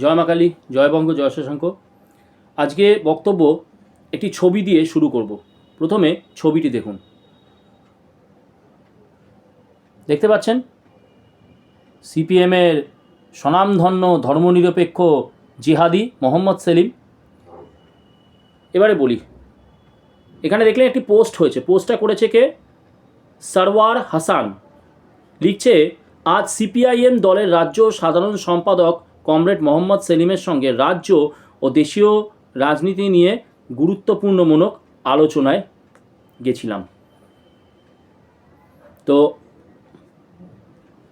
জয় মা কালী, জয় বঙ্গ, জয় শশাঙ্ক। আজকে বক্তব্য একটি ছবি দিয়ে শুরু করব। প্রথমে ছবিটি দেখুন। দেখতে পাচ্ছেন? সিপিএমের স্বনামধন্য, ধর্মনিরপেক্ষ জিহাদি মোহাম্মদ সেলিম। এবারে বলি, এখানে দেখলেন একটি পোস্ট হয়েছে। পোস্টটা করেছে কে? সারওয়ার হাসান। লিখছে, আজ সিপিআইএম দলের রাজ্য সাধারণ সম্পাদক কমরেড মোহাম্মদ সেলিমের সঙ্গে রাজ্য ও দেশীয় রাজনীতি নিয়ে গুরুত্বপূর্ণমূলক আলোচনায় গেছিলাম। তো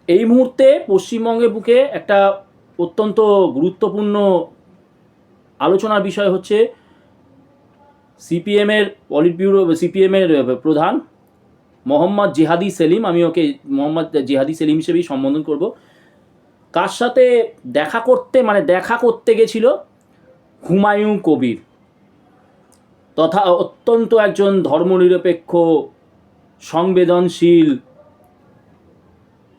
এই মুহূর্তে পশ্চিমবঙ্গের বুকে একটা অত্যন্ত গুরুত্বপূর্ণ আলোচনার বিষয় হচ্ছে সিপিএমের পলিট ব্যুরো সিপিএমের প্রধান মোহাম্মদ জিহাদি সেলিম। আমি ওকে মোহাম্মদ জিহাদি সেলিম হিসেবেই সম্বোধন করব। কার সাথে দেখা করতে মানে দেখা করতে গেছিল? হুমায়ুন কবির। তথা অত্যন্ত একজন ধর্মনিরপেক্ষ, সংবেদনশীল,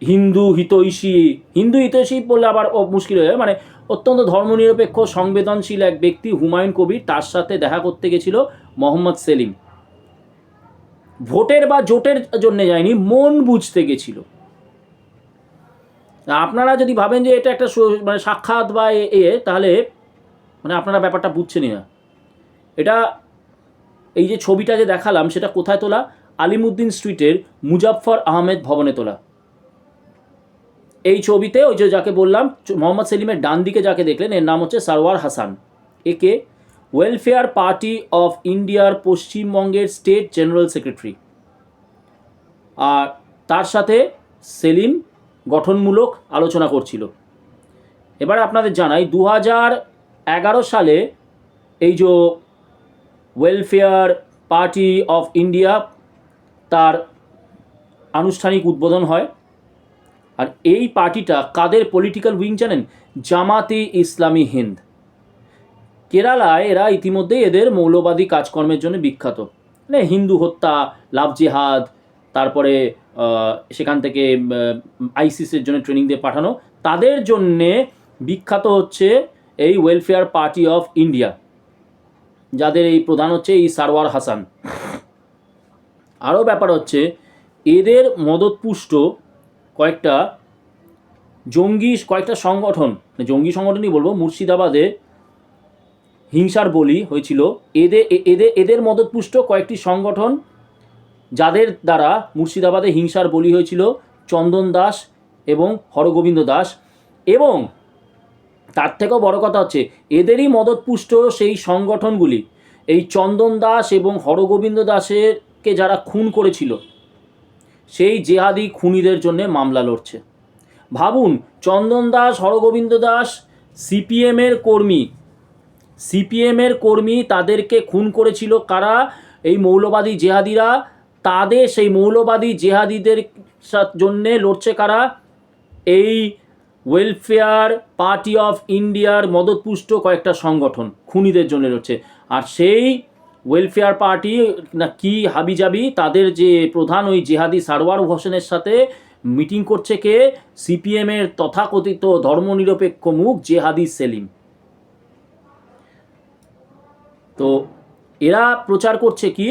হিন্দু হিতৈষী। হিন্দু হিতৈষী বললে আবার মুশকিল হয়ে মানে অত্যন্ত ধর্মনিরপেক্ষ, সংবেদনশীল এক ব্যক্তি হুমায়ুন কবির, তার সাথে দেখা করতে গেছিল মোহাম্মদ সেলিম। ভোটের বা জোটের জন্য যায়নি, মন বুঝতে গেছিল। আপনারা যদি ভাবেন যে এটা একটা মানে সাক্ষাৎ বা এ তাহলে মানে আপনারা ব্যাপারটা বুঝছেনই না। এটা এই যে ছবিটা যে দেখালাম, সেটা কোথায় তোলা? আলিমুদ্দিন স্ট্রিটের মুজাফফর আহমেদ ভবনে তোলা। এই ছবিতে ওই যে যাকে বললাম মোহাম্মদ সেলিমের ডান দিকে যাকে দেখলেন, এর নাম হচ্ছে সারওয়ার হাসান। একে ওয়েলফেয়ার পার্টি অফ ইন্ডিয়ার পশ্চিমবঙ্গের স্টেট জেনারেল সেক্রেটারি। আর তার সাথে সেলিম গঠনমূলক আলোচনা করছিল। এবার আপনাদের জানাই দু এগারো সালে এই যে ওয়েলফেয়ার পার্টি অফ ইন্ডিয়া তার আনুষ্ঠানিক উদ্বোধন হয়, আর এই পার্টিটা কাদের পলিটিক্যাল উইং জানেন? জামাতে ইসলামী হিন্দ। কেরালায় এরা ইতিমধ্যেই এদের মৌলবাদী কাজকর্মের জন্য বিখ্যাত। মানে হিন্দু হত্যা, লাভ জেহাদ তারপরে সেখান থেকে আইসিসের জন্য ট্রেনিং দিয়ে পাঠানো। তাদের জন্যে বিখ্যাত হচ্ছে এই ওয়েলফেয়ার পার্টি অফ ইন্ডিয়া যাদের এই প্রধান হচ্ছে এই সারওয়ার হাসান। আরও ব্যাপার হচ্ছে, এদের মদতপুষ্ট কয়েকটা জঙ্গি, কয়েকটা সংগঠন মানে জঙ্গি সংগঠনই বলব, মুর্শিদাবাদে হিংসার বলি হয়েছিল। এদের এদের এদের মদতপুষ্ট কয়েকটি সংগঠন যাদের দ্বারা মুর্শিদাবাদে হিংসার বলি হয়েছিল চন্দন দাস এবং হরগোবিন্দ দাস। এবং তার থেকেও বড় কথা হচ্ছে, এদেরই মদতপুষ্ট সেই সংগঠনগুলি, এই চন্দন দাস এবং হরগোবিন্দ দাসেরকে যারা খুন করেছিল, সেই জেহাদি খুনিদের জন্য মামলা লড়ছে। ভাবুন, চন্দন দাস, হরগোবিন্দ দাস সিপিএমের কর্মী সিপিএমের কর্মী তাদেরকে খুন করেছিল কারা? এই মৌলবাদী জেহাদিরা তাদের সেই মৌলবাদী জেহাদিদের জন্যে লড়ছে কারা? এই ওয়েলফেয়ার পার্টি অফ ইন্ডিয়ার মদতপুষ্ট কয়েকটা সংগঠন খুনিদের জন্য লড়ছে। আর সেই ওয়েলফেয়ার পার্টি না কি হাবিজাবি, তাদের যে প্রধান ওই জেহাদি সারওয়ার হোসেনের সাথে মিটিং করছে কে? সিপিএমের তথাকথিত ধর্মনিরপেক্ষ মুখ জেহাদি সেলিম। তো এরা প্রচার করছে কি?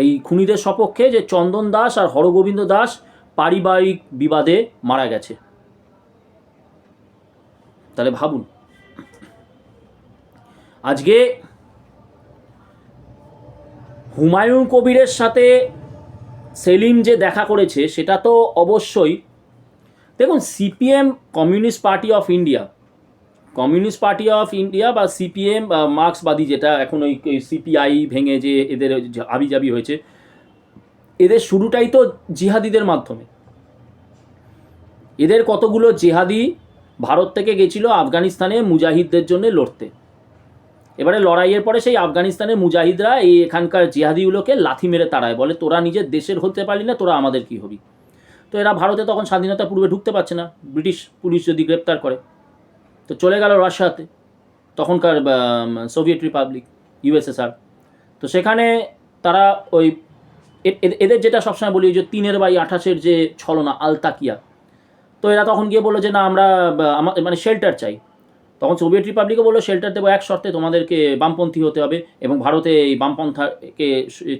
এই খুনিদের সপক্ষে যে চন্দন দাস আর হরগোবিন্দ দাস পারিবারিক বিবাদে মারা গেছে। তাহলে ভাবুন। আজকে হুমায়ুন কবিরের সাথে সেলিম যে দেখা করেছে, সেটা তো অবশ্যই। দেখুন, CPM communist party of India communist party of India বা সিপিএম বা মার্ক্সবাদী যেটা এখন ওই সিপিআই ভেঙে যে এদের আবিজাবি হয়েছে, এদের শুরুটাই তো জিহাদিদের মাধ্যমে। এদের কতগুলো জেহাদি ভারত থেকে গেছিল আফগানিস্তানে মুজাহিদদের জন্য লড়তে। এবারে লড়াইয়ের পরে সেই আফগানিস্তানের মুজাহিদরা এই এখানকার জেহাদিগুলোকে লাথি মেরে তাড়ায়, বলে তোরা নিজের দেশের হতে পারলি না, তোরা আমাদের কি হবি? তো এরা ভারতে তখন স্বাধীনতা পূর্বে ঢুকতে পারছে না, ব্রিটিশ পুলিশ যদি গ্রেপ্তার করে। তো চলে গেল রাশিয়াতে তখনকার আম, সোভিয়েত রিপাবলিক ইউএসএসআর তো সেখানে তারা ওই এদের যেটা সবসময় বলি যে তিনের বাই আঠাশের যে ছলনা আলতাকিয়া তো এরা তখন গিয়ে বলল যে না আমরা মানে শেল্টার চাই। তখন সোভিয়েত রিপাবলিকও বলল শেল্টার দেবো এক শর্তে তোমাদেরকে বামপন্থী হতে হবে এবং ভারতে এই বামপন্থাকে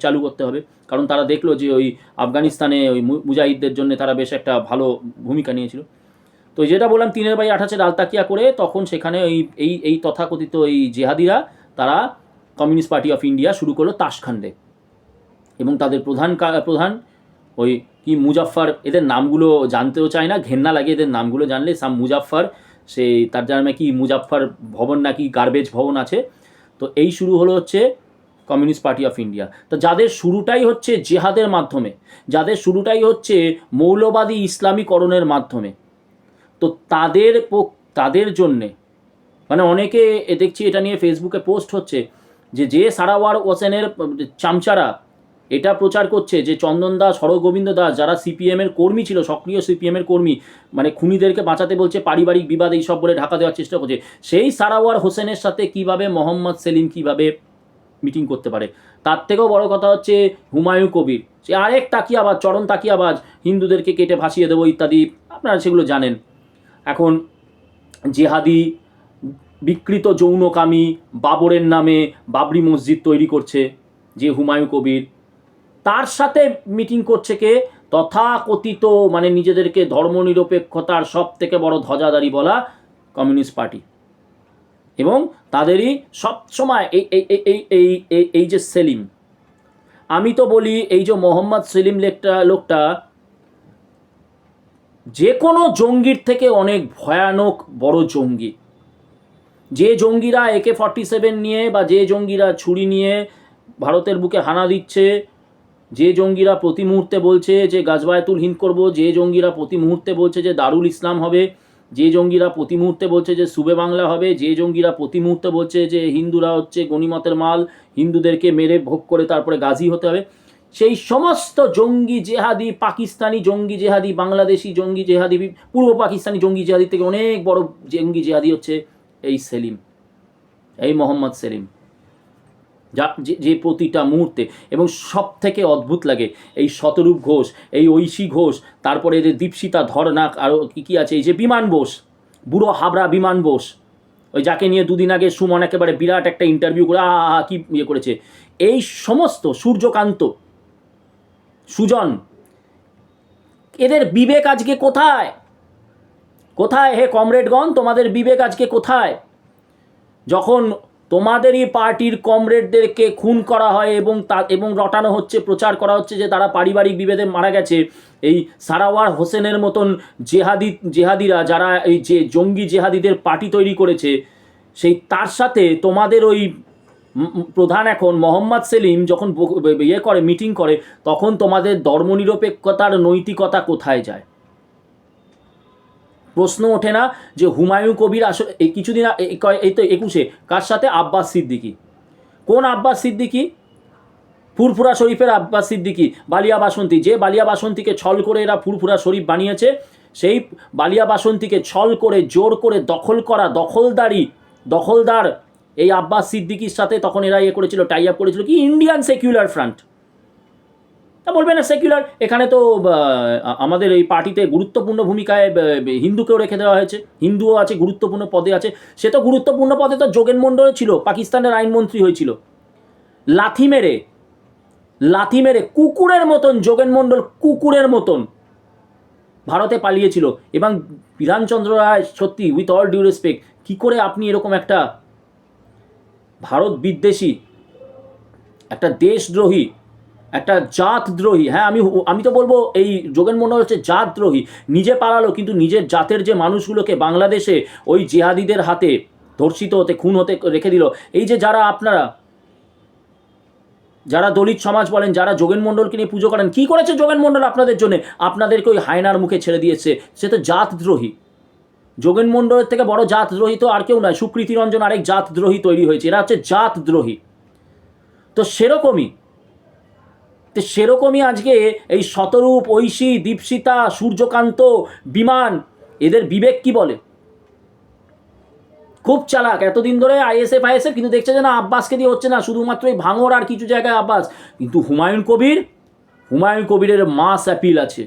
চালু করতে হবে। কারণ তারা দেখল যে ওই আফগানিস্তানে ওই মুজাহিদদের জন্য তারা বেশ একটা ভালো ভূমিকা নিয়েছিল। তো যেটা বললাম, তিনের বাই আঠাশের আলতাকিয়া করে তখন সেখানে ওই, এই এই তথাকথিত এই জেহাদিরা, তারা কমিউনিস্ট পার্টি অফ ইন্ডিয়া শুরু করল তাসখান্ডে এবং তাদের প্রধান প্রধান ওই কি মুজাফফর, এদের নামগুলো জানতেও চায় না, ঘেন্না লাগে এদের নামগুলো জানলে, সাম মুজাফফর সেই তার নামে কি মুজাফফর ভবন নাকি গার্বেজ ভবন আছে। তো এই শুরু হলো হচ্ছে কমিউনিস্ট পার্টি অফ ইন্ডিয়া। তো যাদের শুরুটাই হচ্ছে জেহাদের মাধ্যমে, যাদের শুরুটাই হচ্ছে মৌলবাদী ইসলামীকরণের মাধ্যমে তো তাদের তাদের জন্যে মানে অনেকে দেখছি এটা নিয়ে ফেসবুকে পোস্ট হচ্ছে যে যে সারাওয়ার ওসেনের চামচারা এটা প্রচার করছে যে, চন্দন দাস, হরগোবিন্দ দাস যারা সিপিএমের কর্মী ছিল, সক্রিয় সিপিএমের কর্মী মানে খুনিদেরকে বাঁচাতে বলছে, পারিবারিক বিবাদ এইসব বলে ঢাকা দেওয়ার চেষ্টা করছে। সেই সারাওয়ার হোসেনের সাথে কীভাবে মোহাম্মদ সেলিম কীভাবে মিটিং করতে পারে? তার থেকেও বড় কথা হচ্ছে হুমায়ুন কবির। সে আরেক তাকিয়াবাজ চরণ তাকিয়াবাজ, হিন্দুদেরকে কেটে ভাসিয়ে দেবো ইত্যাদি, আপনারা সেগুলো জানেন। এখন জেহাদি বিকৃত যৌনকামী বাবরের নামে বাবরি মসজিদ তৈরি করছে যে হুমায়ুন কবির। তার সাথে মিটিং করছে কে? তথাকথিত মানে নিজেদেরকে ধর্মনিরপেক্ষতার সব থেকে বড় ধ্বজাদারি বলা কমিউনিস্ট পার্টি। এবং তাদেরই সব সময় এই এই এই এই এই এই এই যে সেলিম। আমি তো বলি এই যে মোহাম্মদ সেলিম লেকটা, লোকটা যে কোনো জঙ্গির থেকে অনেক ভয়ানক বড় জঙ্গি। যে জঙ্গিরা একে ফর্টি সেভেন নিয়ে বা যে জঙ্গিরা ছুরি নিয়ে ভারতের বুকে হানা দিচ্ছে, যে জঙ্গিরা প্রতি মুহূর্তে বলছে যে গাজবায়তুল হিন্দ করব, যে জঙ্গিরা প্রতি মুহূর্তে বলছে যে দারুল ইসলাম হবে, যে জঙ্গিরা প্রতি মুহূর্তে বলছে যে সুবে বাংলা হবে, যে জঙ্গিরা প্রতি মুহূর্তে বলছে যে হিন্দুরা হচ্ছে গণিমতের মাল, হিন্দুদেরকে মেরে ভোগ করে তারপরে গাজী হতে হবে। সেই সমস্ত জঙ্গি জেহাদি পাকিস্তানি জঙ্গি জেহাদি বাংলাদেশি জঙ্গি জেহাদি পূর্ব পাকিস্তানি জঙ্গি জেহাদি থেকে অনেক বড় জঙ্গি জেহাদি হচ্ছে এই সেলিম এই মোহাম্মদ সেলিম। যা যে প্রতিটা মুহূর্তে এবং সব থেকে অদ্ভুত লাগে এই শতরূপ ঘোষ এই ঐশী ঘোষ তারপরে যে দীপশিতা ধরনাক আরও কী কী আছে? এই যে বিমান বোস বুড়ো হাবড়া বিমান বোস ওই যাকে নিয়ে দুদিন আগে সুমন একেবারে বিরাট একটা ইন্টারভিউ করে আ আ, কি ইয়ে করেছে? এই সমস্ত সূর্যকান্ত সুজন, এদের বিবেক আজকে কোথায়? কোথায় হে কমরেডগণ? তোমাদের বিবেক আজকে কোথায়? যখন তোমাদেরই পার্টির কমরেডদেরকে খুন করা হয় এবং তা, এবং রটানো হচ্ছে, প্রচার করা হচ্ছে যে তারা পারিবারিক বিভেদে মারা গেছে, এই সারাওয়ার হোসেনের মতন জেহাদি, জেহাদিরা যারা এই যে জঙ্গি জেহাদিদের পার্টি তৈরি করেছে, সেই তার সাথে তোমাদের ওই প্রধান এখন মোহাম্মদ সেলিম যখন ইয়ে করে মিটিং করে, তখন তোমাদের ধর্মনিরপেক্ষতার নৈতিকতা কোথায় যায়? প্রশ্ন ওঠে না যে হুমায়ুন কবির আসলে এই কিছুদিন এই তো একুশে, কার সাথে? আব্বাস সিদ্দিকি। কোন আব্বাস সিদ্দিকি? ফুরফুরা শরীফের আব্বাস সিদ্দিকি, বালিয়া বাসন্তী। যে বালিয়া বাসন্তীকে ছল করে এরা ফুরফুরা শরীফ বানিয়েছে, সেই বালিয়া বাসন্তীকে ছল করে, জোর করে দখল করা দখলদারি, দখলদার এই আব্বাস সিদ্দিকির সাথে তখন এরা ইয়ে করেছিল টাই আপ করেছিল কি? ইন্ডিয়ান সেকুলার ফ্রন্ট তা বলবে না সেকুলার এখানে তো আমাদের এই পার্টিতে গুরুত্বপূর্ণ ভূমিকায় হিন্দুকেও রেখে দেওয়া হয়েছে। হিন্দুও আছে, গুরুত্বপূর্ণ পদে আছে। সে তো গুরুত্বপূর্ণ পদে তো যোগেন মণ্ডল ছিল, পাকিস্তানের আইনমন্ত্রী হয়েছিল। লাথি মেরে লাথি মেরে কুকুরের মতন, যোগেন মণ্ডল কুকুরের মতন ভারতে পালিয়েছিল। এবং বিধানচন্দ্র রায়, সত্যি উইথ অল ডিউ রেসপেক্ট কী করে আপনি এরকম একটা ভারত বিদ্বেষী, একটা দেশদ্রোহী, একটা জাতদ্রোহী। হ্যাঁ আমি আমি তো বলব এই যোগেন মন্ডল হচ্ছে জাতদ্রোহী। নিজে পালালো, কিন্তু নিজের জাতের যে মানুষগুলোকে বাংলাদেশে ওই জেহাদিদের হাতে ধর্ষিত হতে, খুন হতে রেখে দিল, এই যে যারা আপনারা, যারা দলিত সমাজ বলেন, যারা যোগেন মণ্ডলকে নিয়ে পুজো করেন, কি করেছে যোগেন মণ্ডল আপনাদের জন্য? আপনাদেরকে ওই হায়নার মুখে ছেড়ে দিয়েছে, সে তো জাতদ্রোহী। যোগেন মণ্ডলের থেকে বড় জাতদ্রোহী তো আর কেউ নয় সুকৃতি রঞ্জন আরেক জাতদ্রোহী তৈরি হয়েছে। এরা হচ্ছে জাতদ্রোহী। তো সেরকমই তো সেরকমই আজকে এই শতরূপ ঐশী দীপসিতা সূর্যকান্ত, বিমান, এদের বিবেক কি বলে? খুব চালাক। এতদিন ধরে আইএসএফ আইএসএফ, কিন্তু দেখছে যে না, আব্বাসকে দিয়ে হচ্ছে না, শুধুমাত্র এই ভাঙর আর কিছু জায়গায় আব্বাস। কিন্তু হুমায়ুন কবির, হুমায়ুন কবিরের মাস অ্যাপিল আছে।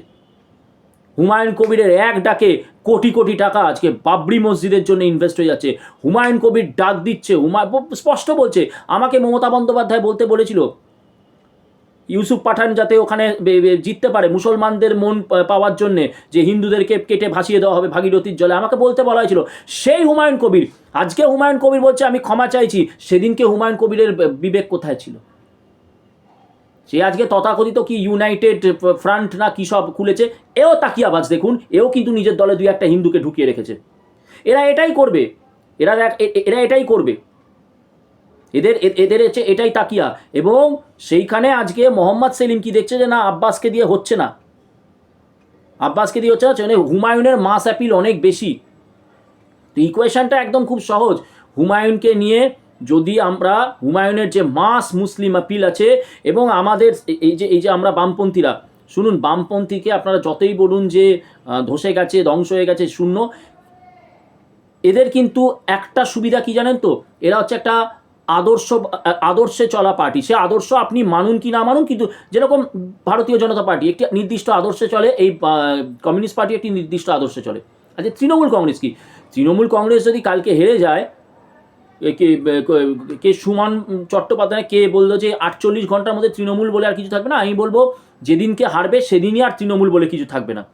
হুমায়ুন কবিরের এক ডাকে কোটি কোটি টাকা আজকে বাবরি মসজিদের জন্য ইনভেস্ট হয়ে যাচ্ছে। হুমায়ুন কবির ডাক দিচ্ছে, হুমা, স্পষ্ট বলছে, আমাকে মমতা বন্দ্যোপাধ্যায় বলতে বলেছিল, ইউসুফ পাঠান যাতে ওখানে জিততে পারে মুসলমানদের মন পাওয়ার জন্যে, যে হিন্দুদেরকে কেটে ভাসিয়ে দেওয়া হবে ভাগীরথীর জলে। আমাকে বলতে বলা হয়েছিল, সেই হুমায়ুন কবির, আজকে হুমায়ুন কবির বলছে, আমি ক্ষমা চাইছি, সেদিনকে হুমায়ুন কবিরের বিবেক কোথায় ছিল? সে আজকে তথাকথিত কি ইউনাইটেড ফ্রন্ট না কি সব খুলেছে? এও তাকিয়াবাজ দেখুন, এও কিন্তু নিজের দলে দুই একটা হিন্দুকে ঢুকিয়ে রেখেছে। এরা এটাই করবে। এরা এরা এটাই করবে। এদের এদের হচ্ছে এটাই তাকিয়া। এবং সেইখানে আজকে মোহাম্মদ সেলিম কি দেখছে যে না, আব্বাসকে দিয়ে হচ্ছে না। আব্বাসকে দিয়ে হচ্ছে না হুমায়ুনের মাস অ্যাপিল অনেক বেশি। তো ইকুয়েশনটা একদম খুব সহজ। হুমায়ুনকে নিয়ে যদি আমরা হুমায়ুনের যে মাস মুসলিম আপিল আছে এবং আমাদের এই যে এই যে আমরা বামপন্থীরা, শুনুন, বামপন্থীকে আপনারা যতই বলুন যে ধসে গেছে, ধ্বংস হয়ে গেছে, শূন্য, এদের কিন্তু একটা সুবিধা কি জানেন তো? এরা হচ্ছে একটা আদর্শ, আদর্শে চলা পার্টি। সে আদর্শ আপনি মানুন কি না মানুন কিন্তু যেরকম ভারতীয় জনতা পার্টি, একটি নির্দিষ্ট আদর্শে চলে, এই কমিউনিস্ট পার্টি একটি নির্দিষ্ট আদর্শে চলে। আচ্ছা তৃণমূল কংগ্রেস কি? তৃণমূল কংগ্রেস যদি কালকে হেরে যায় কে কে সুমন চট্টোপাধ্যায়, কে বলল যে আটচল্লিশ ঘণ্টার মধ্যে তৃণমূল বলে আর কিছু থাকবে না, আমি বলব যেদিনকে হারবে সেদিনই আর তৃণমূল বলে কিছু থাকবে না।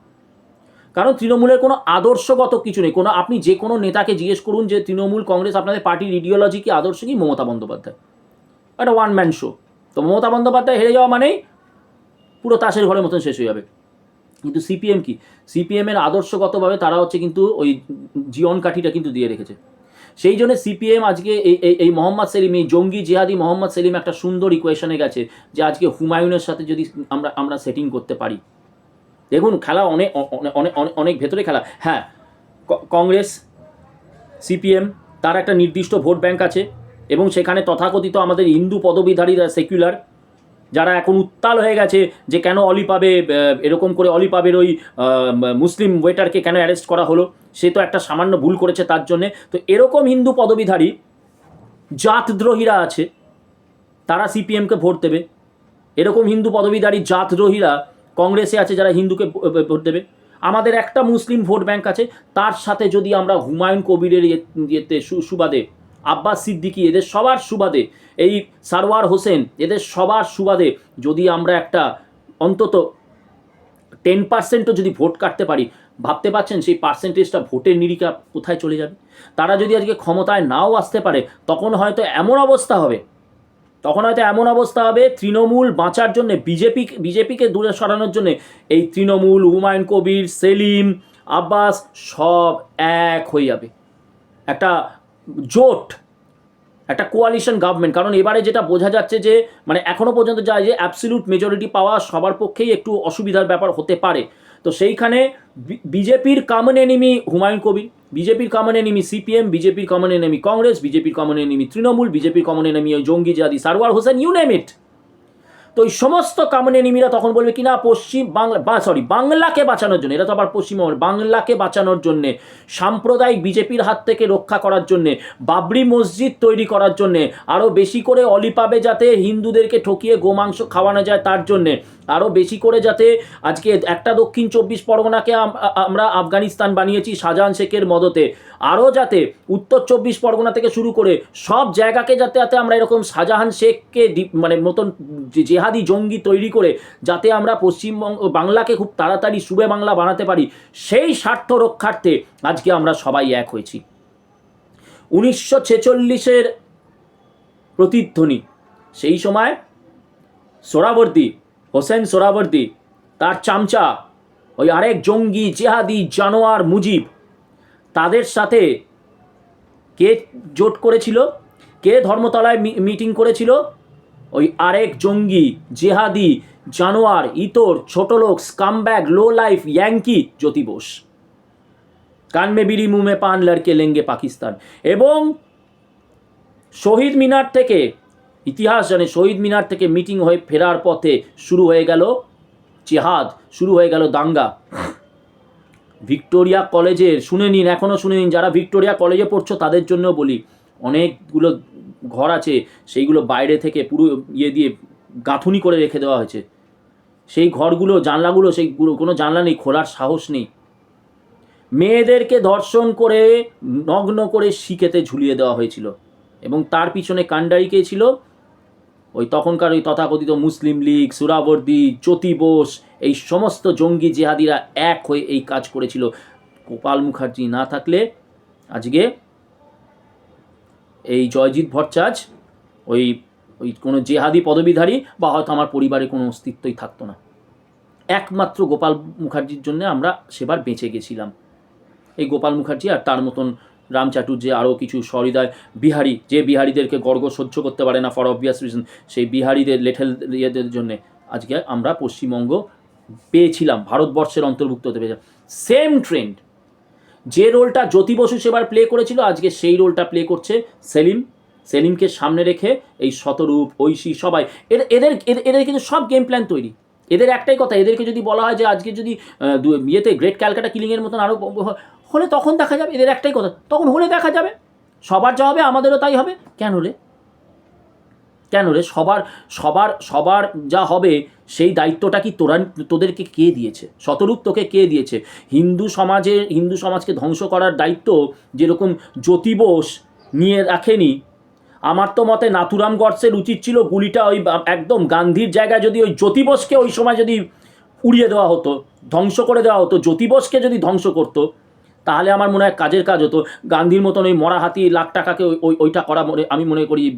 কারণ তৃণমূলের কোনো আদর্শগত কিছু নেই। কোনো, আপনি যে কোনো নেতাকে জিজ্ঞেস করুন যে তৃণমূল, কংগ্রেস, আপনাদের পার্টির ইডিওলজি কি আদর্শ কি? মমতা বন্দ্যোপাধ্যায়। একটা ওয়ান ম্যান শো তো মমতা বন্দ্যোপাধ্যায় হেরে যাওয়া মানেই পুরো তাসের ঘরের মতন শেষ হয়ে যাবে। কিন্তু সিপিএম কি? সিপিএমের আদর্শগতভাবে তারা হচ্ছে কিন্তু ওই জীবন কাঠিটা কিন্তু দিয়ে রেখেছে। সেই জন্য সিপিএম আজকে এই এই মোহাম্মদ সেলিম, এই জঙ্গি জিহাদি মোহাম্মদ সেলিম একটা সুন্দর ইকুয়েশনে গেছে যে আজকে হুমায়ুনের সাথে যদি আমরা আমরা সেটিং করতে পারি। দেখুন, খেলা অনেক অনেক অনেক ভেতরে খেলা। হ্যাঁ কংগ্রেস সিপিএম তার একটা নির্দিষ্ট ভোট ব্যাংক আছে এবং সেখানে তথাকথিত আমাদের হিন্দু পদবীধারীরা সেকুলার যারা এখন উত্তাল হয়ে গেছে যে কেন অলি পাবে এরকম করে অলি পাবের ওই মুসলিম ওয়েটারকে কেন অ্যারেস্ট করা হলো? সে তো একটা সামান্য ভুল করেছে তার জন্যে। তো এরকম হিন্দু পদবীধারী জাতদ্রোহীরা আছে, তারা সিপিএমকে ভোট দেবে। এরকম হিন্দু পদবীধারী জাতদ্রোহীরা কংগ্রেসে আছে যারা হিন্দুকে ভোট দেবে। আমাদের একটা মুসলিম ভোট ব্যাংক আছে, তার সাথে যদি আমরা হুমায়ুন কবিরের ইয়ে- ইয়েতে সুবাদে, আব্বাস সিদ্দিকী, এদের সবার সুবাদে, এই সারওয়ার হোসেন, এদের সবার সুবাদে যদি আমরা একটা অন্তত টেন পার্সেন্টও যদি ভোট কাটতে পারি ভাবতে পারছেন সেই পার্সেন্টেজটা ভোটের নিরিখা কোথায় চলে যাবে? তারা যদি আজকে ক্ষমতায় নাও আসতে পারে, তখন হয়তো এমন অবস্থা হবে, তখন হয়তো এমন অবস্থা হবে তৃণমূল বাঁচার জন্যে, বিজেপি, বিজেপিকে দূরে সরানোর জন্যে, এই তৃণমূল, হুমায়ুন কবির, সেলিম, আব্বাস সব এক হয়ে যাবে। একটা জোট, একটা কোয়ালিশন গভর্নমেন্ট কারণ এবারে যেটা বোঝা যাচ্ছে যে মানে এখনও পর্যন্ত যায় যে অ্যাবসলিউট মেজরিটি পাওয়া সবার পক্ষেই একটু অসুবিধার ব্যাপার হতে পারে। তো সেইখানে বিজেপির কমন এনিমি হুমায়ুন কবির, বিজেপির কমন এনিমি সিপিএম, বিজেপির কমন এনিমি কংগ্রেস, বিজেপির কমন এনিমি তৃণমূল, বিজেপির কমন এনিমি ওই জঙ্গি জাদি Sarwar Hossain you name it তো ওই সমস্ত কমন এনিমিরা তখন বলবে কি, না, পশ্চিম বাংলা, বা সরি বাংলাকে বাঁচানোর জন্য, এটা তো আবার পশ্চিমবঙ্গ বাংলাকে বাঁচানোর জন্যে, সাম্প্রদায়িক বিজেপির হাত থেকে রক্ষা করার জন্যে, বাবরি মসজিদ তৈরি করার জন্যে আরও বেশি করে অলি পাবে যাতে হিন্দুদেরকে ঠকিয়ে গোমাংস খাওয়ানো যায় তার জন্যে আরও বেশি করে যাতে আজকে একটা দক্ষিণ চব্বিশ পরগনাকে আমরা আফগানিস্তান বানিয়েছি শাহজাহান শেখের মদতে। আরও যাতে উত্তর চব্বিশ পরগনা থেকে শুরু করে সব জায়গাকে যাতে যাতে আমরা এরকম শাহজাহান শেখকে মানে মতন জেহাদি জঙ্গি তৈরি করে, যাতে আমরা পশ্চিমবঙ্গ, বাংলাকে খুব তাড়াতাড়ি সুবে বাংলা বানাতে পারি, সেই স্বার্থ রক্ষার্থে আজকে আমরা সবাই এক হয়েছি। উনিশশো ছেচল্লিশের প্রতিধ্বনি, সেই সময় সোরাবর্দী হোসেন সোরাবর্দী, তার চামচা, ওই আরেক জঙ্গি জেহাদি জানোয়ার মুজিব, তাদের সাথে কে জোট করেছিল? কে ধর্মতলায় মিটিং করেছিল? ওই আরেক জঙ্গি জেহাদি জানোয়ার, ইতর ছোটলোক scumbag low life yankee Jyoti Bose. কান মে বিড়ি, মুমে পান, লড়কে লেঙ্গে পাকিস্তান। এবং শহীদ মিনার থেকে ইতিহাস জানে শহীদ মিনার থেকে মিটিং হয়ে ফেরার পথে শুরু হয়ে গেল জেহাদ শুরু হয়ে গেল দাঙ্গা। ভিক্টোরিয়া কলেজের, শুনে নিন এখনও শুনে নিন, যারা ভিক্টোরিয়া কলেজে পড়ছো তাদের জন্য বলি, অনেকগুলো ঘর আছে, সেইগুলো বাইরে থেকে পুরো ইয়ে দিয়ে গাঁথুনি করে রেখে দেওয়া হয়েছে। সেই ঘরগুলো, জানলাগুলো, সেই কোনো জানলা নেই, খোলার সাহস নেই। মেয়েদেরকে ধর্ষণ করে, নগ্ন করে শিখেতে ঝুলিয়ে দেওয়া হয়েছিল। এবং তার পিছনে কাণ্ডারি কে ছিল? ওই তখনকার ওই তথাকথিত মুসলিম লীগ সুরাবর্দি জ্যোতি বোস, এই সমস্ত জঙ্গি জেহাদিরা এক হয়ে এই কাজ করেছিল। গোপাল মুখার্জি না থাকলে আজকে এই জয়জিৎ ভট্টাচ ওই ওই কোনো জেহাদি পদবীধারী বা হয়তো আমার পরিবারে কোনো অস্তিত্বই থাকতো না। একমাত্র গোপাল মুখার্জির জন্য আমরা সেবার বেঁচে গেছিলাম। এই গোপাল মুখার্জি আর তার মতন রাম চাটুর্যে আরও কিছু সহৃদয় বিহারি, যে বিহারিদেরকে গর্গ সহ্য করতে পারে না ফর অবভিয়াস রিজন সেই বিহারিদের লেঠেল ইয়েদের জন্যে আজকে আমরা পশ্চিমবঙ্গ পেয়েছিলাম, ভারতবর্ষের অন্তর্ভুক্ত হতে পেরেছিলাম। সেম ট্রেন্ড যে রোলটা জ্যোতি বসু সেবার প্লে করেছিল, আজকে সেই রোলটা প্লে করছে সেলিম। সেলিমকে সামনে রেখে এই শতরূপ, ঐশী, সবাই এদের এদের এদের- কিন্তু সব গেম প্ল্যান তৈরি। এদের একটাই কথা, এদেরকে যদি বলা হয় যে আজকে যদি ইয়েতে গ্রেট ক্যালকাটা কিলিংয়ের মতন আরও হলে তখন দেখা যাবে এদের একটাই কথা। তখন হলে দেখা যাবে, সবার যা হবে আমাদেরও তাই হবে। কেন রে? কেন রে? সবার সবার সবার যা হবে সেই দায়িত্বটা কি তোরা তোদেরকে কে দিয়েছে? শতরূপ তোকে কে দিয়েছে? হিন্দু সমাজের হিন্দু সমাজকে ধ্বংস করার দায়িত্ব যেরকম জ্যোতি বোস নিয়ে রাখেনি, আমার তো মতে নাথুরাম গডসের উচিত ছিল গুলিটা ওই একদম গান্ধীর জায়গায় যদি ওই জ্যোতি বোসকে ওই সময় যদি উড়িয়ে দেওয়া হতো, ধ্বংস করে দেওয়া হতো জ্যোতি বোসকে যদি ধ্বংস করতো তাহলে আমার মনে হয় কাজের কাজ হতো। গান্ধীর মতন ওই মরা হাতি লাখ টাকাকে ওই- ওই, ওইটা করা মনে, আমি মনে করি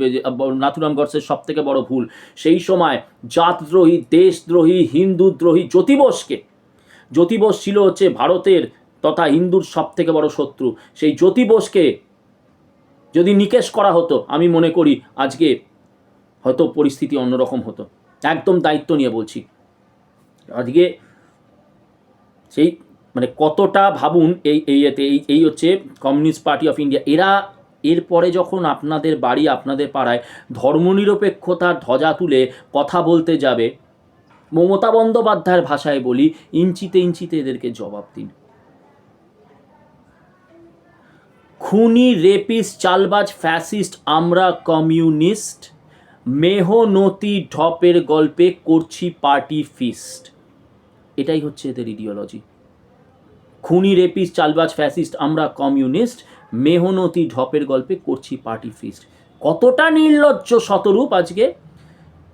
নাথুরাম গডসের সব থেকে বড় ভুল। সেই সময় জাতদ্রোহী, দেশদ্রোহী, হিন্দুদ্রোহী জ্যোতি বোসকে জ্যোতি ছিল হচ্ছে ভারতের তথা হিন্দুর সব থেকে বড় শত্রু। সেই জ্যোতি বোসকে যদি নিকেশ করা হতো, আমি মনে করি আজকে হয়তো পরিস্থিতি অন্যরকম হতো। একদম দায়িত্ব নিয়ে বলছি। আজকে সেই মানে কতটা ভাবুন এই এই এই এই হচ্ছে কমিউনিস্ট পার্টি অফ ইন্ডিয়া এরা এরপরে যখন আপনাদের বাড়ি, আপনাদের পাড়ায় ধর্মনিরপেক্ষতার ধ্বজা তুলে কথা বলতে যাবে, মমতা বন্দ্যোপাধ্যায়ের ভাষায় বলি, ইঞ্চিতে ইঞ্চিতে এদেরকে জবাব দিন। খুনি রেপিস চালবাজ, ফ্যাসিস্ট, আমরা কমিউনিস্ট, মেহনতি ঢপের গল্পে করছি পার্টি ফিস্ট। এটাই হচ্ছে এদের ইডিওলজি খুনি রেপিস্ট চালবাজ, ফ্যাসিস্ট, আমরা কমিউনিস্ট, মেহনতি ঢপের গল্পে করছি পার্টি ফিস্ট। কতটা নির্লজ্জ শতরূপ আজকে।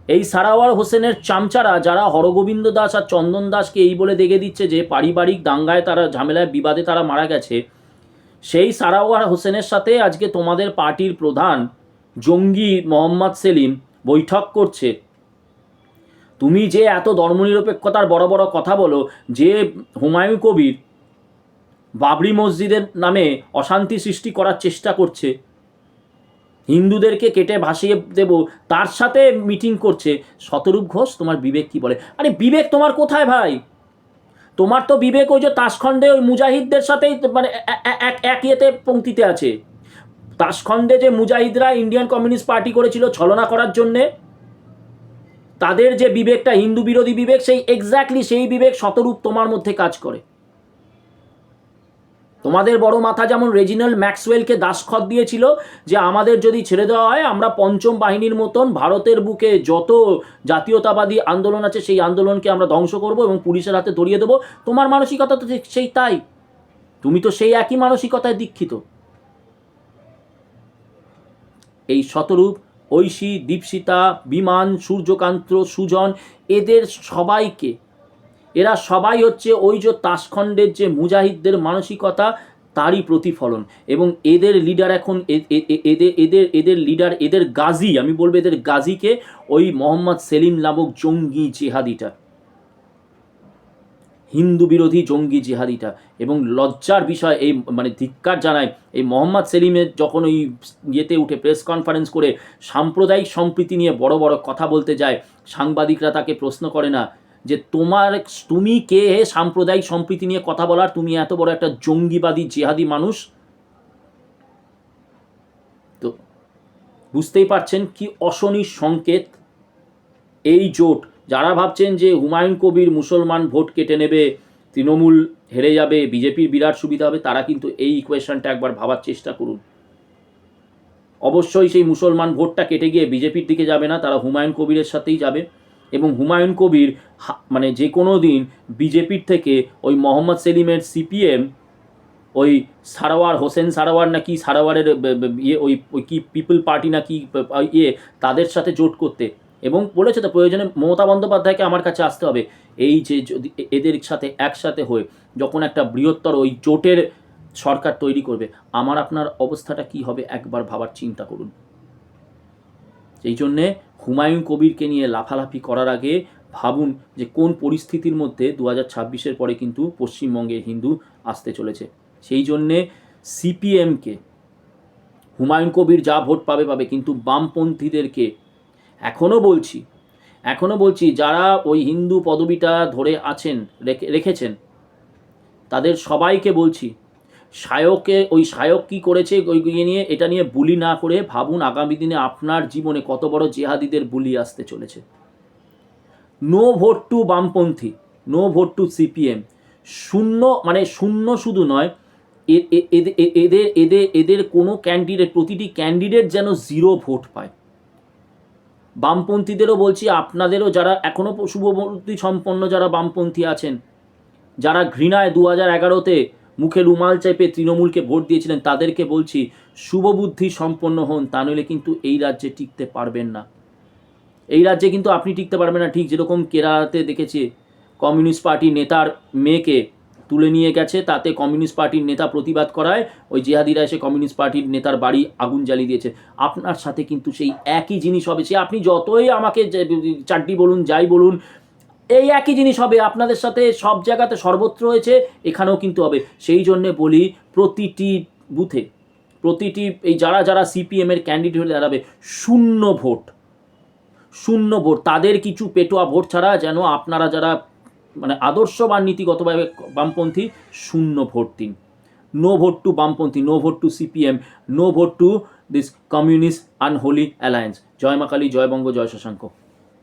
এই সারাওয়ার হোসেনের চামচারা যারা হরগোবিন্দ দাস আর চন্দন দাসকে এই বলে দেখে দিচ্ছে যে পারিবারিক দাঙ্গায় তারা, ঝামেলায় বিবাদে তারা মারা গেছে, সেই সারাওয়ার হোসেনের সাথে আজকে তোমাদের পার্টির প্রধান জঙ্গি মোহাম্মদ সেলিম বৈঠক করছে। তুমি যে এত ধর্মনিরপেক্ষতার বড় বড় কথা বলো, যে হুমায়ুন কবির বাবরি মসজিদের নামে অশান্তি সৃষ্টি করার চেষ্টা করছে। হিন্দুদেরকে কেটে ভাসিয়ে দেব, তার সাথে মিটিং করছে। শতরূপ ঘোষ, তোমার বিবেক কি বলে? আরে বিবেক তোমার কোথায় ভাই? তোমার তো বিবেক ওই যে তাসখণ্ডে ওই মুজাহিদদের সাথেই মানে এক এক ইয়েতে পঙ্ক্তিতে আছে। তাসখণ্ডে যে মুজাহিদরা ইন্ডিয়ান কমিউনিস্ট পার্টি করেছিল ছলনা করার জন্যে, তাদের যে বিবেকটা, হিন্দু বিরোধী বিবেক, সেই এক্স্যাক্টলি সেই বিবেক শতরূপ তোমার মধ্যে কাজ করে। তোমাদের বড় মাথা যেমন রেজিনাল ম্যাক্সওয়েলকে দাসখত দিয়েছিল যে আমাদের যদি ছেড়ে দেওয়া হয়, আমরা পঞ্চম বাহিনীর মতন ভারতের বুকে যত জাতীয়তাবাদী আন্দোলন আছে, সেই আন্দোলনকে আমরা ধ্বংস করব এবং পুলিশের হাতে ধরিয়ে দেবো। তোমার মানসিকতা তো সেই তাই। তুমি তো সেই একই মানসিকতায় দীক্ষিত। এই শতরূপ ঐশী, দীপশিতা, বিমান, সূর্যকান্ত, সুজন, এদের সবাইকে এরা সবাই হচ্ছে ওই যে তাসখণ্ডের যে মুজাহিদদের মানসিকতা, তারই প্রতিফলন। এবং এদের লিডার এখন এদের এদের এদের লিডার এদের গাজী, আমি বলব এদের গাজীকে, ওই মোহাম্মদ সেলিম নামক জঙ্গি জেহাদিটা। হিন্দু বিরোধী জঙ্গি জিহাদিটা। এবং লজ্জার বিষয় এই মানে ধিক্কার জানায়, এই মোহাম্মদ সেলিমের যখন ওই ইয়েতে উঠে প্রেস কনফারেন্স করে সাম্প্রদায়িক সম্প্রীতি নিয়ে বড় বড় কথা বলতে যায়, সাংবাদিকরা তাকে প্রশ্ন করে না যে তোমার, তুমি কে? সাম্প্রদায়িক সম্প্রীতি নিয়ে কথা বলার, তুমি এত বড় একটা জঙ্গিবাদী, জেহাদি মানুষ? তো বুঝতেই পারছেন কি অশনি সংকেত এই জোট। যারা ভাবছেন যে হুমায়ুন কবির মুসলমান ভোট কেটে নেবে, তৃণমূল হেরে যাবে, বিজেপির বিরাট সুবিধা হবে, তারা কিন্তু এই ইকুয়েশনটা একবার ভাবার চেষ্টা করুন। অবশ্যই সেই মুসলমান ভোটটা কেটে গিয়ে বিজেপির দিকে যাবে না, তারা হুমায়ুন কবিরের সাথেই যাবে। এবং হুমায়ুন কবির মানে যে কোনো দিন বিজেপির থেকে ওই মোহাম্মদ সেলিমের সিপিএম, ওই সারোয়ার, হোসেন সারোয়ার নাকি সারোয়ারের ইয়ে ওই ওই কি পিপল পার্টি নাকি ইয়ে তাদের সাথে জোট করতে। এবং বলেছে তো প্রয়োজনে মমতা বন্দ্যোপাধ্যায়কে আমার কাছে আসতে হবে। এই যে যদি এদের সাথে, একসাথে হয়ে যখন একটা বৃহত্তর ওই জোটের সরকার তৈরি করবে, আমার আপনার অবস্থাটা কি হবে একবার ভাবার চিন্তা করুন। সেই জন্যে হুমায়ুন কবিরকে নিয়ে লাফালাফি করার আগে ভাবুন যে কোন পরিস্থিতির মধ্যে দু হাজার ছাব্বিশের পরে কিন্তু পশ্চিমবঙ্গে হিন্দু আসতে চলেছে। সেই জন্যে সিপিএমকে, হুমায়ুন কবির যা ভোট পাবে পাবে কিন্তু বামপন্থীদেরকে এখনও বলছি এখনও বলছি যারা ওই হিন্দু পদবিটা ধরে আছেন, রেখে, রেখেছেন, তাদের সবাইকে বলছি শায়কে ওই শায়ক কি করেছে, ওই ইয়ে নিয়ে, এটা নিয়ে বুলি না করে ভাবুন আগামী দিনে আপনার জীবনে কত বড় জেহাদিদের বুলি আসতে চলেছে। নো ভোট টু বামপন্থী, নো ভোট টু সিপিএম। শূন্য মানে শূন্য শুধু নয় এদের এদের এদের কোনো ক্যান্ডিডেট প্রতিটি ক্যান্ডিডেট যেন জিরো ভোট পায়। বামপন্থীদেরও বলছি, আপনাদেরও যারা এখনও শুভমূর্তি সম্পন্ন যারা বামপন্থী আছেন, যারা ঘৃণায় দু হাজার এগারোতে মুখে রুমাল চেপে তৃণমূলকে ভোট দিয়েছিলেন, তাদেরকে বলছি, শুভবুদ্ধি সম্পন্ন হন, তা নইলে কিন্তু এই রাজ্যে টিকতে পারবেন না। এই রাজ্যে কিন্তু আপনি টিকতে পারবেন না। ঠিক যেরকম কেরালাতে দেখেছি, কমিউনিস্ট পার্টি নেতার মেয়েকে তুলে নিয়ে গেছে, তাতে কমিউনিস্ট পার্টির নেতা প্রতিবাদ করায়, ওই জেহাদিরা এসে কমিউনিস্ট পার্টির নেতার বাড়ি আগুন জ্বালিয়ে দিয়েছে। আপনার সাথে কিন্তু সেই একই জিনিস হবে। সে আপনি যতই আমাকে চারটি বলুন, যাই বলুন এই একই জিনিস হবে। আপনাদের সাথে সব জায়গাতে সর্বত্র হয়েছে, এখানেও কিন্তু হবে। সেই জন্যে বলি, প্রতিটি বুথে, প্রতিটি এই যারা যারা সিপিএমের ক্যান্ডিডেট হয়ে দাঁড়াবে, শূন্য ভোট। শূন্য ভোট। তাদের কিছু পেটোয়া ভোট ছাড়া যেন আপনারা যারা মানে আদর্শ বা নীতিগতভাবে বামপন্থী, শূন্য ভোট দিন। নো ভোট টু বামপন্থী no vote to CPM no vote to this communist unholy alliance জয় মা কালী, জয় বঙ্গ, জয় শশাঙ্ক।